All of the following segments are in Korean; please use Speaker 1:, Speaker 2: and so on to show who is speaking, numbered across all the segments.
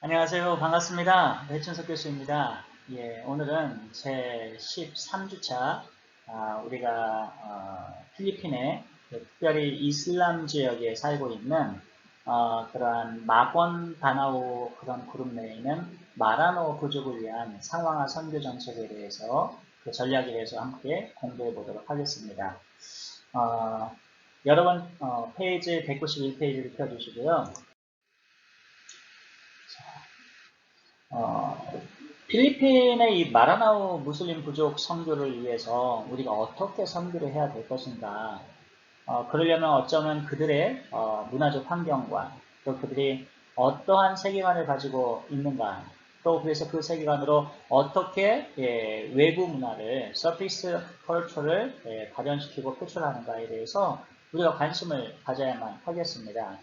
Speaker 1: 안녕하세요. 반갑습니다. 배춘석 교수입니다. 예, 오늘은 제 13주차, 아, 우리가, 어, 필리핀의 특별히 이슬람 지역에 살고 있는, 어, 그러한 마권 다나오 그런 그룹 내에 있는 마라노 부족을 위한 상황화 선교 정책에 대해서 그 전략에 대해서 함께 공부해 보도록 하겠습니다. 어, 여러분, 어, 페이지 191페이지를 펴주시고요. 어, 필리핀의 이 마라나우 무슬림 부족 선교를 위해서 우리가 어떻게 선교를 해야 될 것인가. 어, 그러려면 어쩌면 그들의 어, 문화적 환경과 또 그들이 어떠한 세계관을 가지고 있는가. 또 그래서 그 세계관으로 어떻게 예, 외부 문화를 서피스 컬처를 예, 발현시키고 표출하는가에 대해서 우리가 관심을 가져야만 하겠습니다.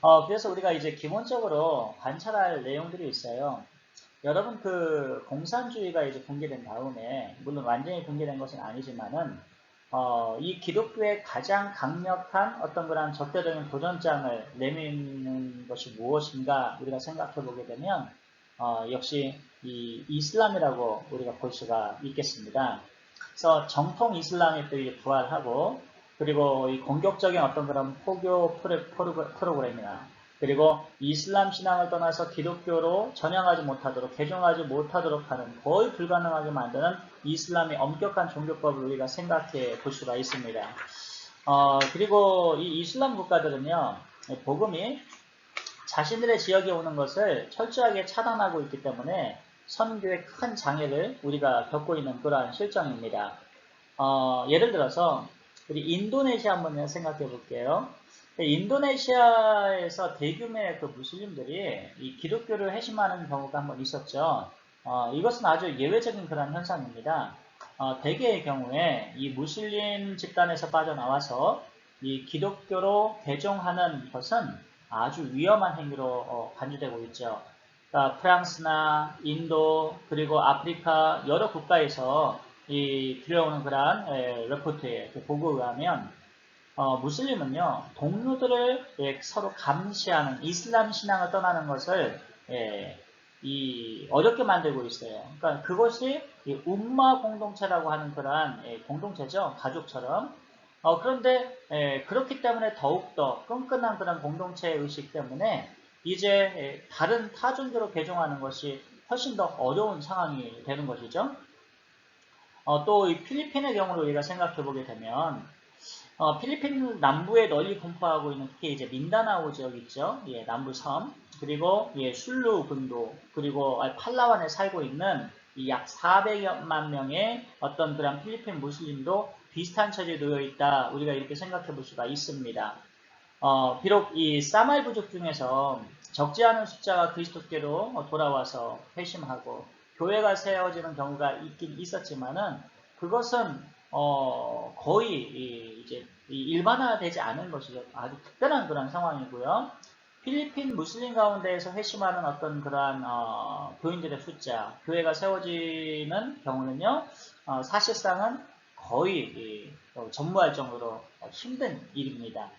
Speaker 1: 어, 그래서 우리가 이제 기본적으로 관찰할 내용들이 있어요. 여러분 그 공산주의가 이제 붕괴된 다음에 물론 완전히 붕괴된 것은 아니지만은 어, 이 기독교의 가장 강력한 어떤 그런 적대적인 도전장을 내미는 것이 무엇인가 우리가 생각해 보게 되면 어, 역시 이 이슬람이라고 우리가 볼 수가 있겠습니다. 그래서 정통 이슬람이 또 부활하고 그리고 이 공격적인 어떤 그런 포교 프로그램이나 그리고 이슬람 신앙을 떠나서 기독교로 전향하지 못하도록 개종하지 못하도록 하는 거의 불가능하게 만드는 이슬람의 엄격한 종교법을 우리가 생각해 볼 수가 있습니다. 어, 그리고 이 이슬람 국가들은요, 복음이 자신들의 지역에 오는 것을 철저하게 차단하고 있기 때문에 선교에 큰 장애를 우리가 겪고 있는 그러한 실정입니다. 어, 예를 들어서 우리 인도네시아 한번 생각해 볼게요. 인도네시아에서 대규모의 그 무슬림들이 이 기독교를 회심하는 경우가 한번 있었죠. 어, 이것은 아주 예외적인 그런 현상입니다. 어, 대개의 경우에 이 무슬림 집단에서 빠져나와서 이 기독교로 개종하는 것은 아주 위험한 행위로 어, 간주되고 있죠. 그러니까 프랑스나 인도 그리고 아프리카 여러 국가에서 이 들려오는 그러한 레포트에 그 보고에 의하면 어, 무슬림은요, 동료들을 예, 서로 감시하는 이슬람 신앙을 떠나는 것을 예, 이, 어렵게 만들고 있어요. 그러니까 그것이 um마 공동체라고 하는 그러한 예, 공동체죠. 가족처럼. 어, 그런데 예, 그렇기 때문에 더욱더 끈끈한 그런 공동체 의식 때문에 이제 예, 다른 타종교로 개종하는 것이 훨씬 더 어려운 상황이 되는 것이죠. 어, 또 이 필리핀의 경우를 우리가 생각해 보게 되면 어, 필리핀 남부에 널리 분포하고 있는 특히 이제 민다나오 지역 있죠. 예, 남부 섬 그리고 예, 술루 군도 그리고 팔라완에 살고 있는 약 400만 명의 어떤 그런 필리핀 무슬림도 비슷한 처지에 놓여 있다. 우리가 이렇게 생각해 볼 수가 있습니다. 어, 비록 이 사말 부족 중에서 적지 않은 숫자가 그리스도께로 돌아와서 회심하고 교회가 세워지는 경우가 있긴 있었지만은 그것은 어, 거의 일반화되지 않은 것이죠. 아주 특별한 그런 상황이고요. 필리핀 무슬림 가운데에서 회심하는 어떤 그러한 어, 교인들의 숫자, 교회가 세워지는 경우는요, 어, 사실상은 거의 이, 어, 전무할 정도로 힘든 일입니다.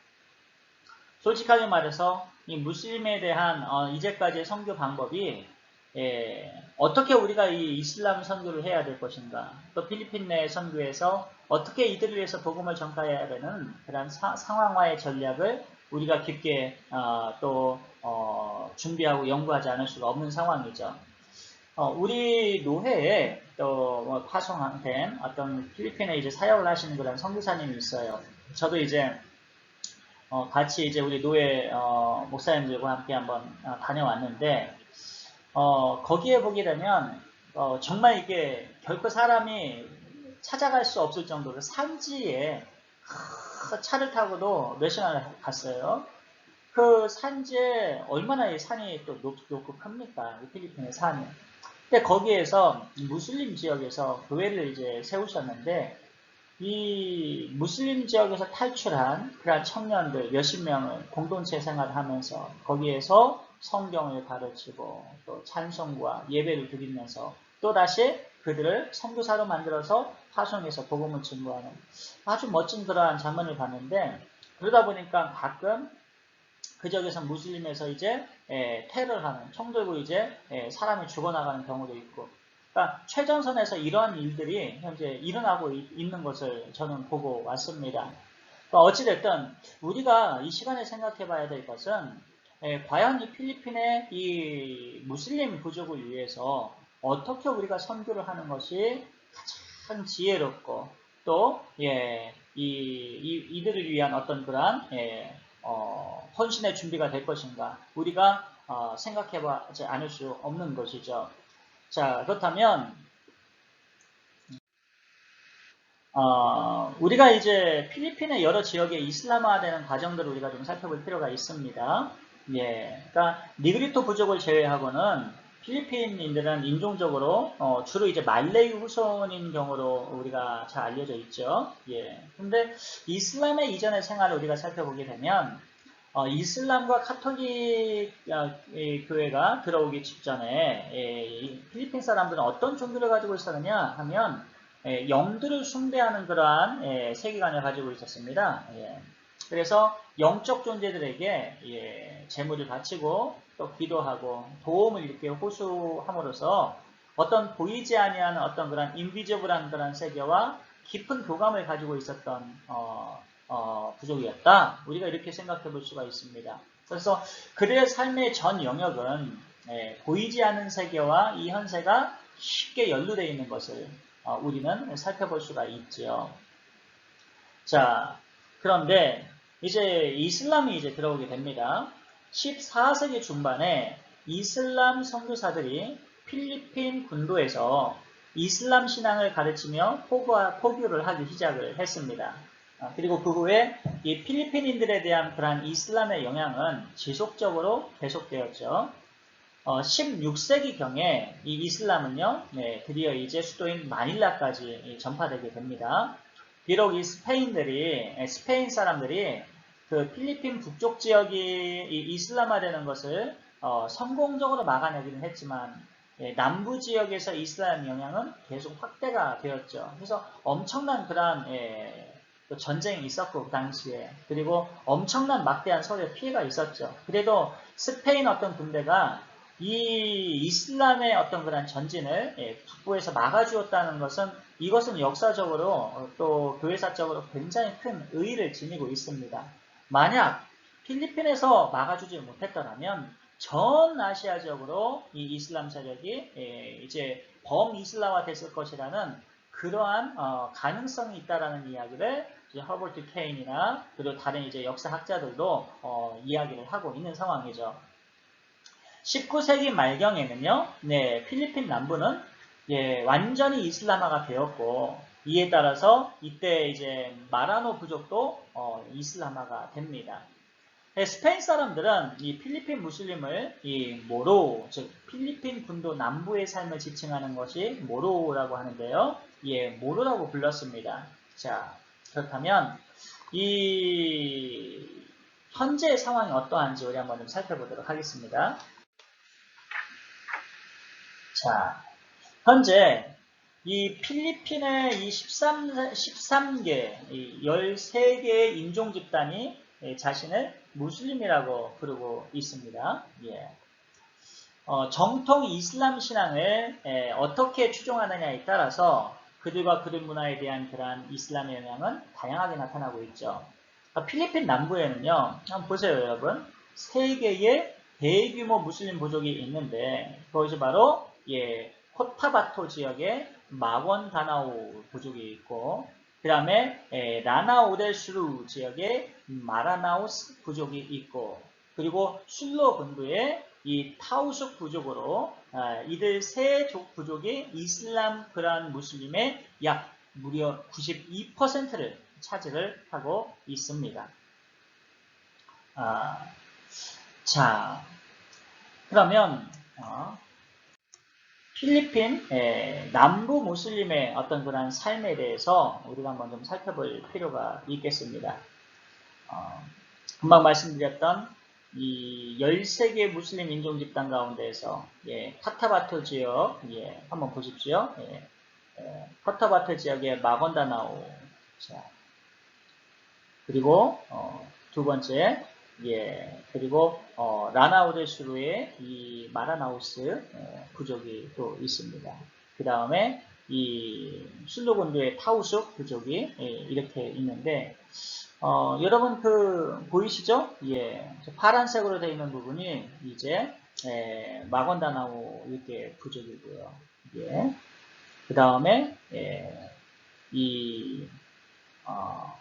Speaker 1: 솔직하게 말해서 이 무슬림에 대한 어, 이제까지의 선교 방법이 예, 어떻게 우리가 이 이슬람 선교를 해야 될 것인가, 또 필리핀 내 선교에서 어떻게 이들을 위해서 복음을 전파해야 되는 그런 사, 상황화의 전략을 우리가 깊게 어, 또 어, 준비하고 연구하지 않을 수가 없는 상황이죠. 어, 우리 노회에 또 파송된 어떤 필리핀에 이제 사역을 하시는 그런 선교사님이 있어요. 저도 이제 어, 같이 이제 우리 노회 어, 목사님들과 함께 한번 어, 다녀왔는데 어, 거기에 보게 되면 어, 정말 이게 결코 사람이 찾아갈 수 없을 정도로 산지에 차를 타고도 몇 시간을 갔어요. 그 산지에 얼마나 이 산이 또 높, 고 큽니까? 필리핀의 산이. 근데 거기에서 무슬림 지역에서 교회를 이제 세우셨는데 이 무슬림 지역에서 탈출한 그러한 청년들 몇십 명을 공동체 생활을 하면서 거기에서 성경을 가르치고 또 찬송과 예배를 드리면서 또다시 그들을 선교사로 만들어서 파송해서 복음을 증거하는 아주 멋진 그러한 장면을 봤는데 그러다 보니까 가끔 그 지역에서 무슬림에서 이제 예, 테러를 하는 총 들고 이제 예, 사람이 죽어나가는 경우도 있고 그러니까 최전선에서 이러한 일들이 현재 일어나고 이- 있는 것을 저는 보고 왔습니다. 그러니까 어찌됐든 우리가 이 시간에 생각해 봐야 될 것은 예, 과연 이 필리핀의 이 무슬림 부족을 위해서 어떻게 우리가 선교를 하는 것이 가장 지혜롭고 또 예, 이, 이, 이 들을 위한 어떤 그러한 예, 어, 헌신의 준비가 될 것인가 우리가 어, 생각해보지 않을 수 없는 것이죠. 자 그렇다면 어, 우리가 이제 필리핀의 여러 지역의 이슬람화되는 과정들을 우리가 좀 살펴볼 필요가 있습니다. 예, 그러니까 니그리토 부족을 제외하고는 필리핀인들은 인종적으로 어, 주로 이제 말레이 후손인 경우로 우리가 잘 알려져 있죠. 예, 근데 이슬람의 이전의 생활을 우리가 살펴보게 되면 어, 이슬람과 카톨릭 어, 이 교회가 들어오기 직전에 예, 이 필리핀 사람들은 어떤 종교를 가지고 있었느냐 하면 예, 영들을 숭배하는 그러한 예, 세계관을 가지고 있었습니다. 예. 그래서 영적 존재들에게 예, 재물을 바치고 또 기도하고 도움을 이렇게 호소함으로써 어떤 보이지 아니하는 어떤 그런 인비저블한 그런 세계와 깊은 교감을 가지고 있었던 어, 어, 부족이었다. 우리가 이렇게 생각해 볼 수가 있습니다. 그래서 그들의 삶의 전 영역은 예, 보이지 않는 세계와 이 현세가 쉽게 연루되어 있는 것을 어, 우리는 살펴볼 수가 있죠. 자, 그런데 이제 이슬람이 이제 들어오게 됩니다. 14세기 중반에 이슬람 선교사들이 필리핀 군도에서 이슬람 신앙을 가르치며 포교를 하기 시작을 했습니다. 아, 그리고 그 후에 이 필리핀인들에 대한 그러한 이슬람의 영향은 지속적으로 계속되었죠. 어, 16세기경에 이 이슬람은요, 네, 드디어 이제 수도인 마닐라까지 전파되게 됩니다. 비록 이 스페인들이, 에, 스페인 사람들이 그 필리핀 북쪽 지역이 이 이슬람화되는 것을 어, 성공적으로 막아내기는 했지만 예, 남부 지역에서 이슬람 영향은 계속 확대가 되었죠. 그래서 엄청난 그러한 예, 또 전쟁이 있었고 그 당시에 그리고 엄청난 막대한 서로의 피해가 있었죠. 그래도 스페인 어떤 군대가 이 이슬람의 어떤 그런 전진을 예, 북부에서 막아주었다는 것은 이것은 역사적으로 어, 또 교회사적으로 굉장히 큰 의의를 지니고 있습니다. 만약 필리핀에서 막아주지 못했더라면 전 아시아 지역으로 이 이슬람 세력이 예, 이제 범이슬람화 됐을 것이라는 그러한 어, 가능성이 있다라는 이야기를 이제 허버트 케인이나 그리고 다른 이제 역사학자들도 어, 이야기를 하고 있는 상황이죠. 19세기 말경에는요, 네, 필리핀 남부는 예, 완전히 이슬람화가 되었고 이에 따라서 이때 이제 마라노 부족도 어, 이슬람화가 됩니다. 네, 스페인 사람들은 이 필리핀 무슬림을 이 모로, 즉 필리핀 군도 남부의 삶을 지칭하는 것이 모로라고 하는데요. 예, 모로라고 불렀습니다. 자, 그렇다면 이 현재 상황이 어떠한지 우리 한번 좀 살펴보도록 하겠습니다. 자, 현재 이 필리핀의 이 13, 13개, 이 13개의 인종 집단이 예, 자신을 무슬림이라고 부르고 있습니다. 예. 어, 정통 이슬람 신앙을 예, 어떻게 추종하느냐에 따라서 그들과 그들 문화에 대한 그러한 이슬람의 영향은 다양하게 나타나고 있죠. 그러니까 필리핀 남부에는요, 한번 보세요, 여러분. 세 개의 대규모 무슬림 부족이 있는데, 그것이 바로, 예, 코타바토 지역의 마원 다나오 부족이 있고, 그 다음에 라나오델슈루 지역의 마라나우스 부족이 있고, 그리고 술로 군도의 이 타우숙 부족으로 아, 이들 세족 부족이 이슬람 그란 무슬림의 약 무려 92%를 차지를 하고 있습니다. 아, 자, 그러면 어, 필리핀 에, 남부 무슬림의 어떤 그런 삶에 대해서 우리가 한번 좀 살펴볼 필요가 있겠습니다. 어, 금방 말씀드렸던 이 13개 무슬림 인종 집단 가운데에서 예, 파타바토 지역 예, 한번 보십시오. 예, 예, 파타바토 지역의 마건다나오 자, 그리고 어, 두 번째 예, 그리고 어, 라나우데슈르의 이 마라나우스 어, 부족이 또 있습니다. 그 다음에 이 술로곤도의 타우숙 부족이 예, 이렇게 있는데 어, 여러분 그 보이시죠? 예, 저 파란색으로 되어 있는 부분이 이제 예, 마건다나우 이렇게 부족이고요. 예. 그 다음에 예, 이 어,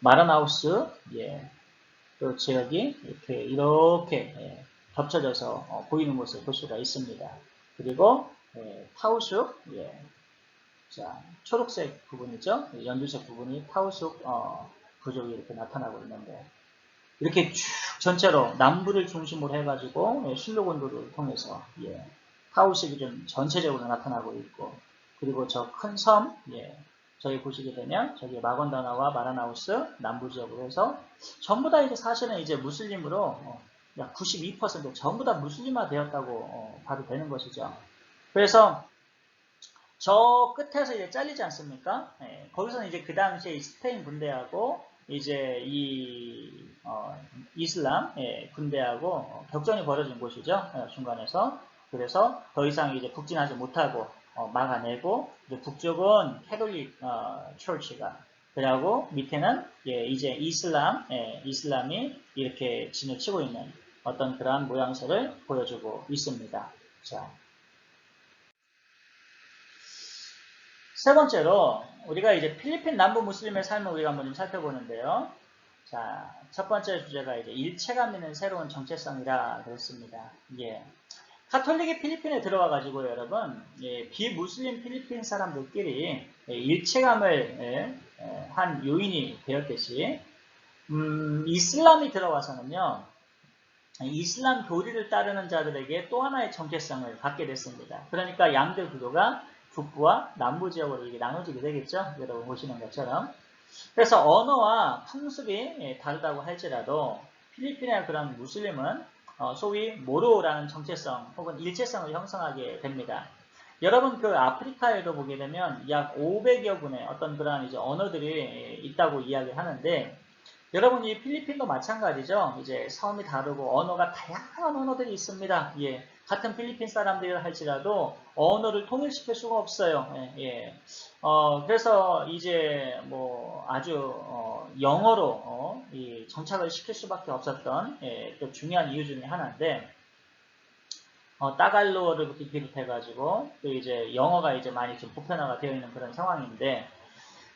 Speaker 1: 마라나우스 예, 또 지역이 이렇게 이렇게 예, 겹쳐져서 어, 보이는 것을 볼 수가 있습니다. 그리고 예, 타우숙 예, 자 초록색 부분이죠. 연두색 부분이 타우숙 어, 부족이 이렇게 나타나고 있는데 이렇게 쭉 전체로 남부를 중심으로 해가지고 예, 실로곤도를 통해서 예, 타우식이 좀 전체적으로 나타나고 있고 그리고 저 큰 섬, 예, 저희 보시게 되면 저기 마건다나와 마라나우스 남부 지역으로 해서 전부 다 이제 사실은 이제 무슬림으로 어, 약92% 전부 다 무슬림화 되었다고 어, 봐도 되는 것이죠. 그래서 저 끝에서 이제 잘리지 않습니까? 예, 거기서는 이제 그 당시에 이 스페인 군대하고 이제 이 어, 이슬람 예, 군대하고 어, 격전이 벌어진 곳이죠. 예, 중간에서 그래서 더 이상 이제 북진하지 못하고 어, 막아내고 이제 북쪽은 캐톨릭 어, 철치가 그리고 밑에는 예, 이제 이슬람 예, 이슬람이 이렇게 진을 치고 있는 어떤 그러한 모양새를 보여주고 있습니다. 자. 세 번째로 우리가 이제 필리핀 남부 무슬림의 삶을 우리가 한번 좀 살펴보는데요. 자, 첫 번째 주제가 이제 일체감 있는 새로운 정체성이라 그랬습니다. 예. 카톨릭이 필리핀에 들어와 가지고 여러분 예, 비무슬림 필리핀 사람들끼리 예, 일체감을 예, 예, 한 요인이 되었듯이 음, 이슬람이 들어와서는요 이슬람 교리를 따르는 자들에게 또 하나의 정체성을 갖게 됐습니다. 그러니까 양대 구도가 북부와 남부 지역으로 이게 나눠지게 되겠죠. 여러분 보시는 것처럼. 그래서 언어와 풍습이 예, 다르다고 할지라도 필리핀의 그런 무슬림은 어, 소위 모로라는 정체성 혹은 일체성을 형성하게 됩니다. 여러분 그 아프리카에도 보게 되면 약 500여 군의 어떤 그러한 이제 언어들이 있다고 이야기하는데 여러분 이 필리핀도 마찬가지죠. 이제 섬이 다르고 언어가 다양한 언어들이 있습니다. 예. 같은 필리핀 사람들이라 할지라도 언어를 통일시킬 수가 없어요. 예, 예. 어, 그래서 이제 뭐 아주 어, 영어로 어, 이 정착을 시킬 수밖에 없었던 예, 또 중요한 이유 중에 하나인데 어, 따갈로를 비롯해가지고 또 이제 영어가 이제 많이 좀 보편화가 되어 있는 그런 상황인데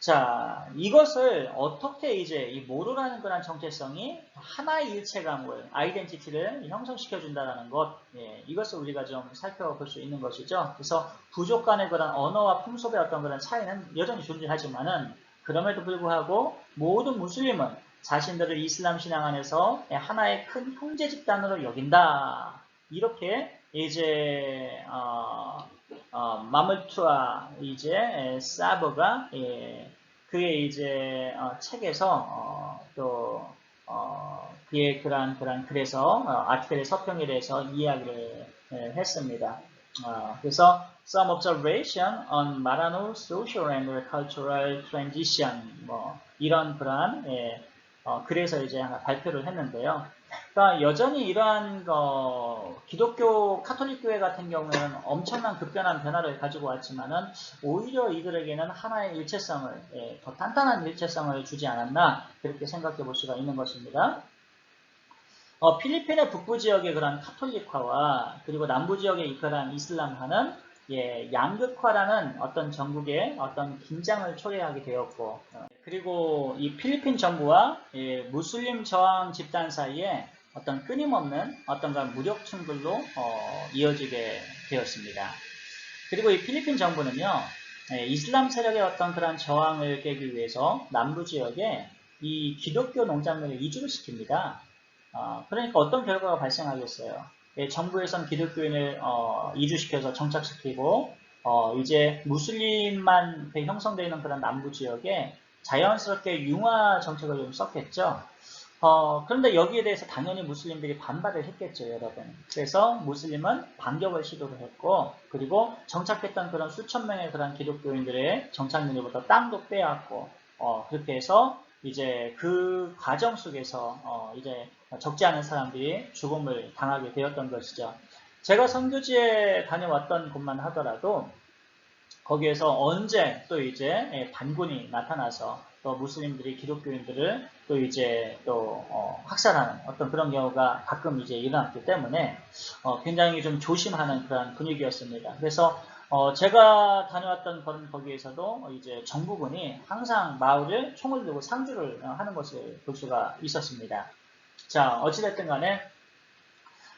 Speaker 1: 자, 이것을 어떻게 이제 이 모로라는 그런 정체성이 하나의 일체감을, 아이덴티티를 형성시켜준다는 것, 예, 이것을 우리가 좀 살펴볼 수 있는 것이죠. 그래서 부족 간의 그런 언어와 풍속의 어떤 그런 차이는 여전히 존재하지만은, 그럼에도 불구하고 모든 무슬림은 자신들을 이슬람 신앙 안에서 하나의 큰 형제 집단으로 여긴다. 이렇게 이제, 어, 어, 마물투아 이제 사버가 예, 그의 이제 어, 책에서 어, 또 어, 그의 그런 그런 글에서 어, 아티클의 서평에 대해서 이야기를 예, 했습니다. 어, 그래서 some observation on Marano social and cultural transition 뭐 이런 그러한 예, 어, 그래서 이제 하나 발표를 했는데요. 그러니까 여전히 이러한 어, 기독교 카톨릭 교회 같은 경우에는 엄청난 급변한 변화를 가지고 왔지만은 오히려 이들에게는 하나의 일체성을 예, 더 단단한 일체성을 주지 않았나 그렇게 생각해 볼 수가 있는 것입니다. 어, 필리핀의 북부 지역의 그런 카톨릭화와 그리고 남부 지역의 이그런 이슬람화는 예, 양극화라는 어떤 전국의 어떤 긴장을 초래하게 되었고 어, 그리고 이 필리핀 정부와 예, 무슬림 저항 집단 사이에 어떤 끊임없는 어떤 무력 충돌로 어, 이어지게 되었습니다. 그리고 이 필리핀 정부는요, 예, 이슬람 세력의 어떤 그런 저항을 깨기 위해서 남부 지역에 이 기독교 농장물을 이주를 시킵니다. 어, 그러니까 어떤 결과가 발생하겠어요? 예, 정부에선 기독교인을 어, 이주시켜서 정착시키고 어, 이제 무슬림만 형성되어 있는 그런 남부 지역에 자연스럽게 융화 정책을 좀 썼겠죠. 어, 그런데 여기에 대해서 당연히 무슬림들이 반발을 했겠죠, 여러분. 그래서 무슬림은 반격을 시도를 했고, 그리고 정착했던 그런 수천 명의 그런 기독교인들의 정착민으로부터 땅도 빼앗고, 어, 그렇게 해서 이제 그 과정 속에서 어, 이제 적지 않은 사람들이 죽음을 당하게 되었던 것이죠. 제가 선교지에 다녀왔던 곳만 하더라도 거기에서 언제 또 이제 예, 반군이 나타나서 또 무슬림들이 기독교인들을 또 이제 또 어, 학살하는 어떤 그런 경우가 가끔 이제 일어났기 때문에 어, 굉장히 좀 조심하는 그런 분위기였습니다. 그래서 어, 제가 다녀왔던 그런 거기에서도 이제 정부군이 항상 마을을 총을 들고 상주를 어, 하는 것을 볼 수가 있었습니다. 자, 어찌됐든 간에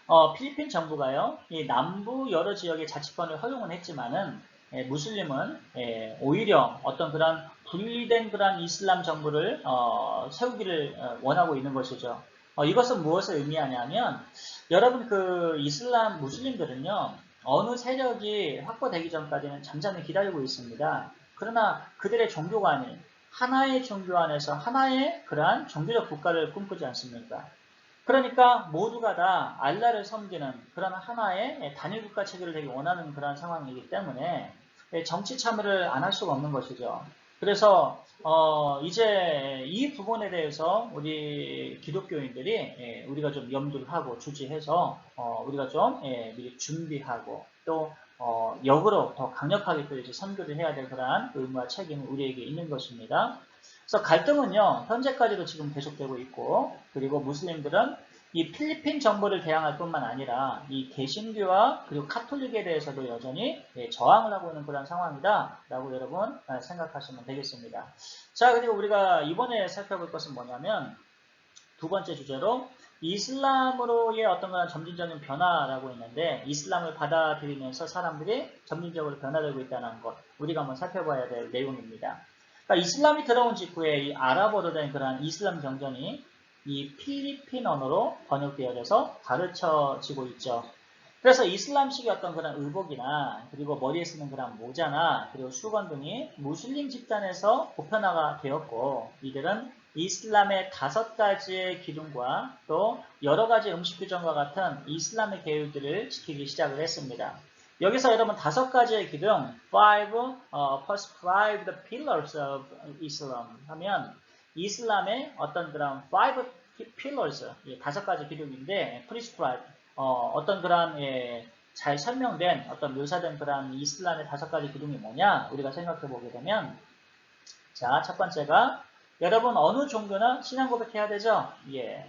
Speaker 1: 어, 필리핀 정부가요, 이 남부 여러 지역의 자치권을 허용은 했지만은 예, 무슬림은 예, 오히려 어떤 그런 분리된 그런 이슬람 정부를 어, 세우기를 어, 원하고 있는 것이죠. 어, 이것은 무엇을 의미하냐면 여러분 그 이슬람 무슬림들은요 어느 세력이 확보되기 전까지는 잠잠히 기다리고 있습니다. 그러나 그들의 아닌 하나의 종교 안에서 하나의 그러한 종교적 국가를 꿈꾸지 않습니까? 그러니까 모두가 다 알라를 섬기는 그런 하나의 단일 국가 체계를 되게 원하는 그런 상황이기 때문에 정치 참여를 안 할 수가 없는 것이죠. 그래서 어 이제 이 부분에 대해서 우리 기독교인들이 예, 우리가 좀 염두를 하고 주지해서 어 우리가 좀 예, 미리 준비하고 또 어, 역으로 더 강력하게 또 이제 선교를 해야 될 그러한 의무와 책임이 우리에게 있는 것입니다. 그래서 갈등은요 현재까지도 지금 계속되고 있고 그리고 무슬림들은 이 필리핀 정부를 대항할 뿐만 아니라 이 개신교와 그리고 카톨릭에 대해서도 여전히 예, 저항을 하고 있는 그런 상황이다 라고 여러분 아, 생각하시면 되겠습니다. 자 그리고 우리가 이번에 살펴볼 것은 뭐냐면 두 번째 주제로 이슬람으로의 어떤 그런 점진적인 변화라고 있는데 이슬람을 받아들이면서 사람들이 점진적으로 변화되고 있다는 것 우리가 한번 살펴봐야 될 내용입니다. 그러니까 이슬람이 들어온 직후에 이 아랍어로 된 그러한 이슬람 경전이 이 필리핀 언어로 번역되어져서 가르쳐지고 있죠. 그래서 이슬람식의 어떤 그런 의복이나 그리고 머리에 쓰는 그런 모자나 그리고 수건 등이 무슬림 집단에서 보편화가 되었고 이들은 이슬람의 다섯 가지의 기둥과 또 여러 가지 음식 규정과 같은 이슬람의 계율들을 지키기 시작을 했습니다. 여기서 여러분 다섯 가지의 기둥, five, uh, prescribed pillars of Islam 하면 이슬람의 어떤 그런 five pillars, 예, 다섯 가지 기둥인데 prescribed, 어, 떤 그런 예, 잘 설명된 어떤 묘사된 그런 이슬람의 다섯 가지 기둥이 뭐냐 우리가 생각해 보게 되면 자 첫 번째가 여러분 어느 종교나 신앙 고백해야 되죠? 예.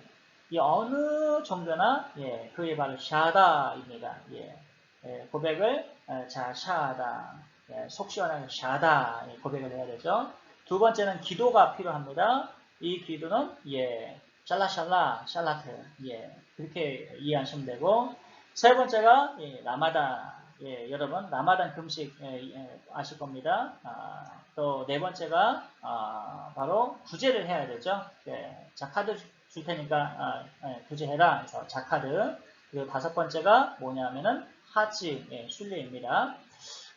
Speaker 1: 이 어느 종교나 예, 그게 바로 샤다입니다. 예. 예, 고백을 예, 자 샤다 예, 속 시원하게 샤다 예, 고백을 해야 되죠. 두 번째는 기도가 필요합니다. 이 기도는 예 샬라샬라 샬라트 예 그렇게 이해하시면 되고 세 번째가 예, 라마단 예, 여러분 라마단 금식 예, 예, 아실 겁니다. 아, 또 네 번째가 아, 바로 구제를 해야 되죠. 예, 자카드 줄 테니까 아, 예, 구제해라. 그래서 자카드 그리고 다섯 번째가 뭐냐면은 하지 예, 순례입니다.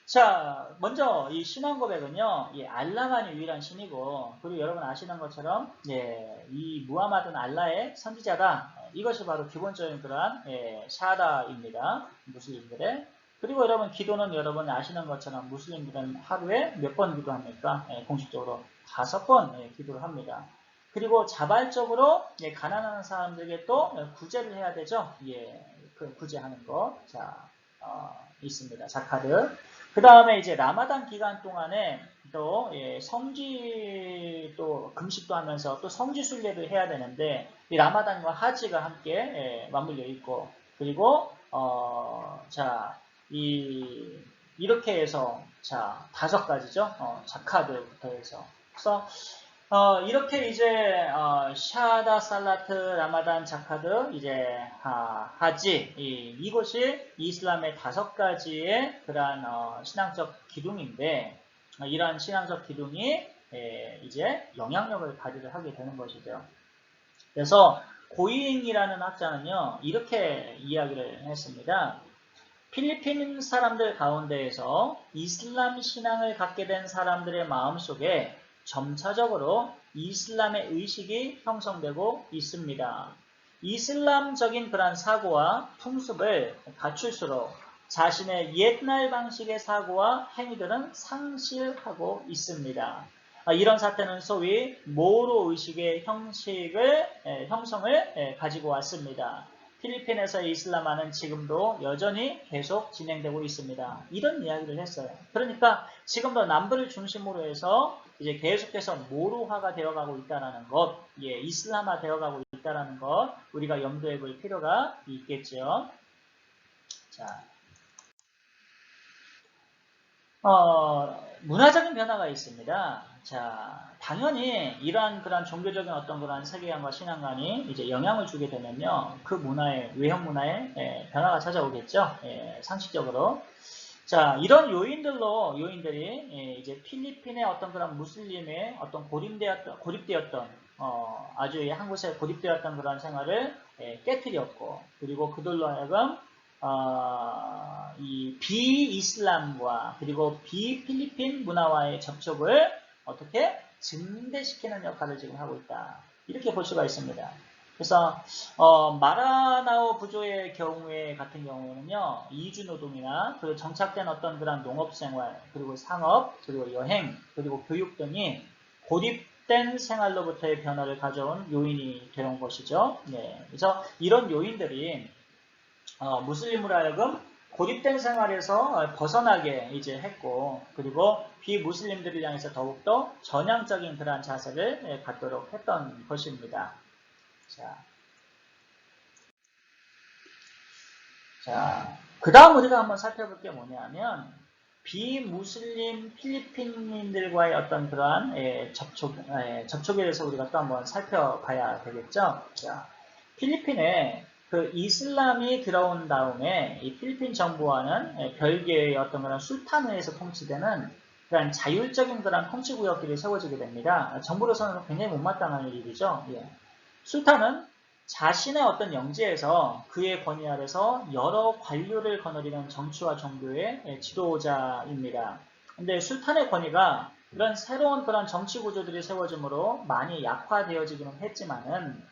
Speaker 1: 자, 먼저 이 신앙 고백은요, 예, 알라만이 유일한 신이고, 그리고 여러분 아시는 것처럼, 예, 이 무하마드는 알라의 선지자다. 이것이 바로 기본적인 그러한 예, 샤다입니다. 무슬림들의. 그리고 여러분 기도는 여러분 아시는 것처럼 무슬림들은 하루에 몇 번 기도합니까? 예, 공식적으로 다섯 번 예, 기도를 합니다. 그리고 자발적으로 예, 가난한 사람들에게 또 구제를 해야 되죠. 예, 그 구제하는 것. 자, 어, 있습니다. 자카드. 그 다음에 이제 라마단 기간 동안에 또 예, 성지 또 금식도 하면서 또 성지 순례를 해야 되는데 이 라마단과 하지가 함께 예, 맞물려 있고 그리고 어, 자, 이 이렇게 해서 자 다섯 가지죠. 어, 자카드부터 해서 그래서 어, 이렇게 이제 어, 샤다 살라트 라마단 자카드 이제 하, 하지 이, 이것이 이슬람의 다섯 가지의 그러한 어, 신앙적 기둥인데 어, 이러한 신앙적 기둥이 에, 이제 영향력을 발휘를 하게 되는 것이죠. 그래서 고잉이라는 학자는요 이렇게 이야기를 했습니다. 필리핀 사람들 가운데에서 이슬람 신앙을 갖게 된 사람들의 마음속에 점차적으로 이슬람의 의식이 형성되고 있습니다. 이슬람적인 그런 사고와 풍습을 갖출수록 자신의 옛날 방식의 사고와 행위들은 상실하고 있습니다. 아, 이런 사태는 소위 모로 의식의 형식을 에, 형성을 에, 가지고 왔습니다. 필리핀에서의 이슬람화는 지금도 여전히 계속 진행되고 있습니다. 이런 이야기를 했어요. 그러니까 지금도 남부를 중심으로 해서 이제 계속해서 모로화가 되어가고 있다는 것, 예, 이슬람화 되어가고 있다는 것, 우리가 염두에 볼 필요가 있겠죠. 자, 어, 문화적인 변화가 있습니다. 자, 당연히 이러한 그런 종교적인 어떤 그런 세계관과 신앙관이 이제 영향을 주게 되면요. 그 문화에, 외형 문화에 예, 변화가 찾아오겠죠. 예, 상식적으로. 자, 이런 요인들로, 요인들이 예, 이제 필리핀의 어떤 그런 무슬림의 어떤 고립되었던, 고립되었던, 어, 아주 한 곳에 고립되었던 그런 생활을 예, 깨뜨렸고, 그리고 그들로 하여금 어, 이 비이슬람과 그리고 비필리핀 문화와의 접촉을 어떻게 증대시키는 역할을 지금 하고 있다. 이렇게 볼 수가 있습니다. 그래서 어, 마라나오 부조의 경우에 같은 경우에는요 이주 노동이나 그 정착된 어떤 그런 농업 생활 그리고 상업 그리고 여행 그리고 교육 등이 고립된 생활로부터의 변화를 가져온 요인이 되는 것이죠. 네, 그래서 이런 요인들이 어, 무슬림으로 하여금 고립된 생활에서 벗어나게 이제 했고 그리고 비무슬림들을 향해서 더욱더 전향적인 그러한 자세를 예, 갖도록 했던 것입니다. 자, 자, 그 다음 우리가 한번 살펴볼 게 뭐냐면 비무슬림 필리핀인들과의 어떤 그러한 예, 접촉, 예, 접촉에 대해서 우리가 또 한번 살펴봐야 되겠죠. 자, 필리핀에 그 이슬람이 들어온 다음에 이 필리핀 정부와는 별개의 어떤 그런 술탄에서 통치되는 그런 자율적인 그런 통치 구역들이 세워지게 됩니다. 정부로서는 굉장히 못마땅한 일이죠. 예. 술탄은 자신의 어떤 영지에서 그의 권위 아래서 여러 관료를 거느리는 정치와 종교의 지도자입니다. 근데 술탄의 권위가 이런 새로운 그런 정치 구조들이 세워짐으로 많이 약화되어지기는 했지만은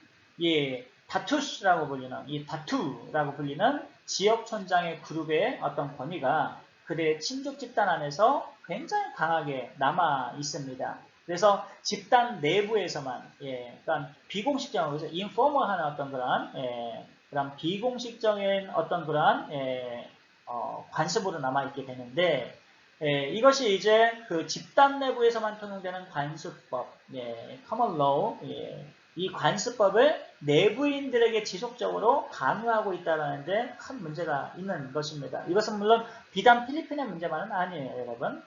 Speaker 1: 예, 다투스라고 불리는 이 다투라고 불리는 지역 촌장의 그룹의 어떤 권위가 그들의 친족 집단 안에서 굉장히 강하게 남아 있습니다. 그래서 집단 내부에서만 예, 그러니까 비공식적으로 인포머하는 어떤 그런 예, 그런 비공식적인 어떤 그런 예, 어, 관습으로 남아 있게 되는데 예, 이것이 이제 그 집단 내부에서만 통용되는 관습법, 예, common law, 예, 이 관습법을 내부인들에게 지속적으로 강요하고 있다는데 큰 문제가 있는 것입니다. 이것은 물론 비단 필리핀의 문제만은 아니에요, 여러분.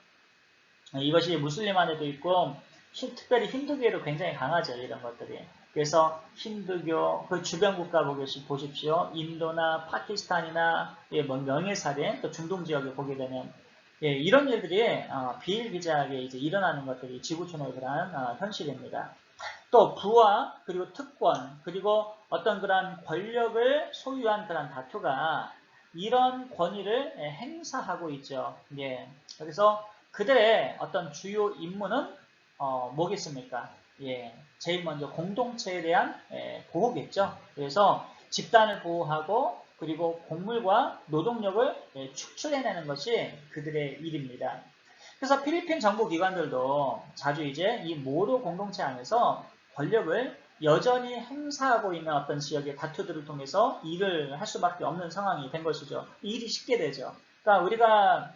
Speaker 1: 이것이 무슬림 안에도 있고 특별히 힌두교에도 굉장히 강하죠, 이런 것들이. 그래서 힌두교 그 주변 국가 보십시오. 인도나 파키스탄이나 예, 뭐 명예살인 또 중동 지역에 보게 되면 예, 이런 일들이 어, 비일비재하게 이제 일어나는 것들이 지구촌의 그러한 어, 현실입니다. 또 부와 그리고 특권 그리고 어떤 그런 권력을 소유한 그런 다투가 이런 권위를 행사하고 있죠. 예. 그래서 그들의 어떤 주요 임무는 어, 뭐겠습니까? 예. 제일 먼저 공동체에 대한 예, 보호겠죠. 그래서 집단을 보호하고 그리고 곡물과 노동력을 예, 축출해내는 것이 그들의 일입니다. 그래서 필리핀 정부 기관들도 자주 이제 이 모로 공동체 안에서 권력을 여전히 행사하고 있는 어떤 지역의 다투들을 통해서 일을 할 수밖에 없는 상황이 된 것이죠. 일이 쉽게 되죠. 그러니까 우리가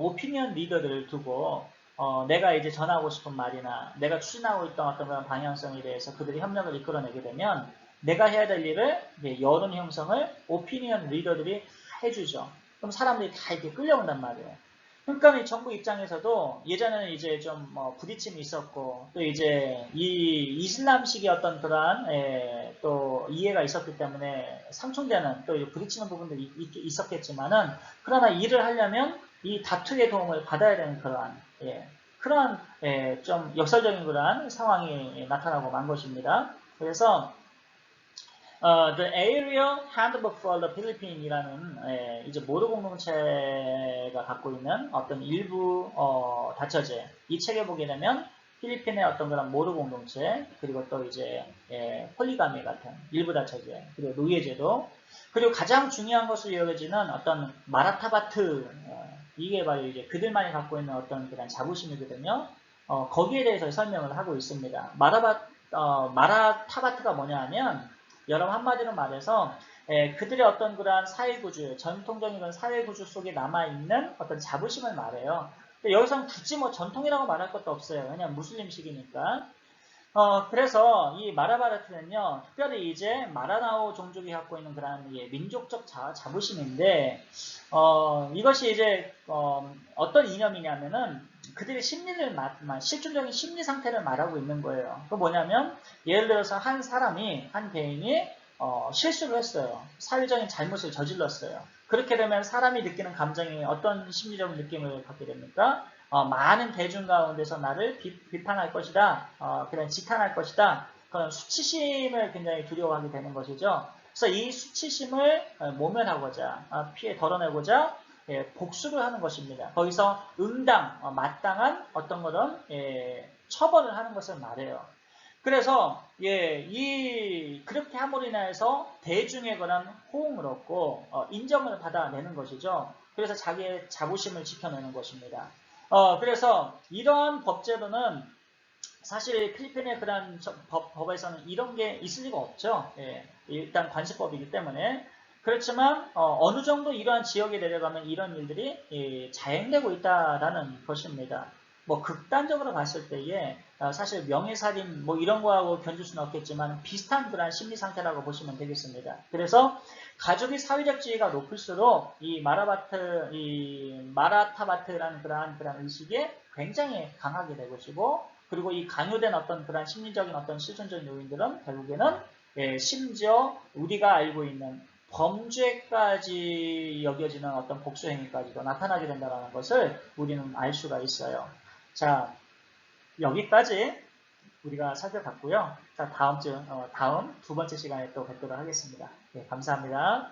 Speaker 1: 오피니언 리더들을 두고 어, 내가 이제 전하고 싶은 말이나 내가 추진하고 있던 어떤 그런 방향성에 대해서 그들이 협력을 이끌어내게 되면 내가 해야 될 일을 여론 형성을 오피니언 리더들이 해주죠. 그럼 사람들이 다 이렇게 끌려온단 말이에요. 그러니까 정부 입장에서도 예전에는 이제 좀 뭐 부딪힘이 있었고 또 이제 이 이슬람식의 어떤 그러한 에, 또 이해가 있었기 때문에 상충되는 또 부딪히는 부분들이 있, 었겠지만은 그러나 일을 하려면 이 다투의 도움을 받아야 되는 그러한 예, 그러한 예, 좀 역설적인 그러한 상황이 나타나고 만 것입니다. 그래서 어, The Area Handbook for the Philippines 이라는 이제 모두 공동체가 갖고 있는 어떤 일부 어, 다처제 이 책에 보게 되면 필리핀의 어떤 그런 모두 공동체 그리고 또 이제 예, 폴리가미 같은 일부 다처제 그리고 노예제도 그리고 가장 중요한 것으로 여겨지는 어떤 마라타바트 어, 이게 바로 이제 그들만이 갖고 있는 어떤 그런 자부심이거든요. 어, 거기에 대해서 설명을 하고 있습니다. 마라바, 어, 마라타바트가 뭐냐 하면 여러분 한마디로 말해서 예, 그들의 어떤 그러한 사회구조, 전통적인 그런 사회구조 속에 남아있는 어떤 자부심을 말해요. 여기서는 굳이 뭐 전통이라고 말할 것도 없어요. 왜냐면 무슬림식이니까. 어, 그래서 이 마라바라트는요, 특별히 이제 마라나오 종족이 갖고 있는 그런 예, 민족적 자, 자부심인데, 어, 이것이 이제, 어, 떤 이념이냐면은, 그들의 심리를, 마, 마- 실존적인 심리 상태를 말하고 있는 거예요. 그 뭐냐면, 예를 들어서 한 사람이, 한 개인이, 어, 실수를 했어요. 사회적인 잘못을 저질렀어요. 그렇게 되면 사람이 느끼는 감정이 어떤 심리적인 느낌을 갖게 됩니까? 어, 많은 대중 가운데서 나를 비, 판할 것이다. 어, 그런 지탄할 것이다. 그런 수치심을 굉장히 두려워하게 되는 것이죠. 그래서 이 수치심을 어, 모면하고자 어, 피해 덜어내고자 예, 복수를 하는 것입니다. 거기서 응당, 어, 마땅한 어떤 그런 예, 처벌을 하는 것을 말해요. 그래서 예, 이 그렇게 함으로 인하여서 대중의 그런 호응을 얻고 어, 인정을 받아내는 것이죠. 그래서 자기의 자부심을 지켜내는 것입니다. 어, 그래서 이러한 법제도는 사실 필리핀의 그런 저- 법, 법에서는 이런 게 있을 리가 없죠. 예, 일단 관습법이기 때문에. 그렇지만 어, 느 정도 이러한 지역에 내려가면 이런 일들이 예, 자행되고 있다라는 것입니다. 뭐 극단적으로 봤을 때에 어, 사실 명예살인 뭐 이런 거하고 견줄 수는 없겠지만 비슷한 그런 심리 상태라고 보시면 되겠습니다. 그래서 가족이 사회적 지위가 높을수록 이 마라바트, 이 마라타바트라는 그러한 그런 의식이 굉장히 강하게 될 것이고 그리고 이 강요된 어떤 그런 심리적인 어떤 실존적인 요인들은 결국에는 예, 심지어 우리가 알고 있는 범죄까지 여겨지는 어떤 복수 행위까지도 나타나게 된다는 것을 우리는 알 수가 있어요. 자, 여기까지 우리가 살펴봤고요. 자, 다음 주, 어, 다음 두 번째 시간에 또 뵙도록 하겠습니다. 네, 감사합니다.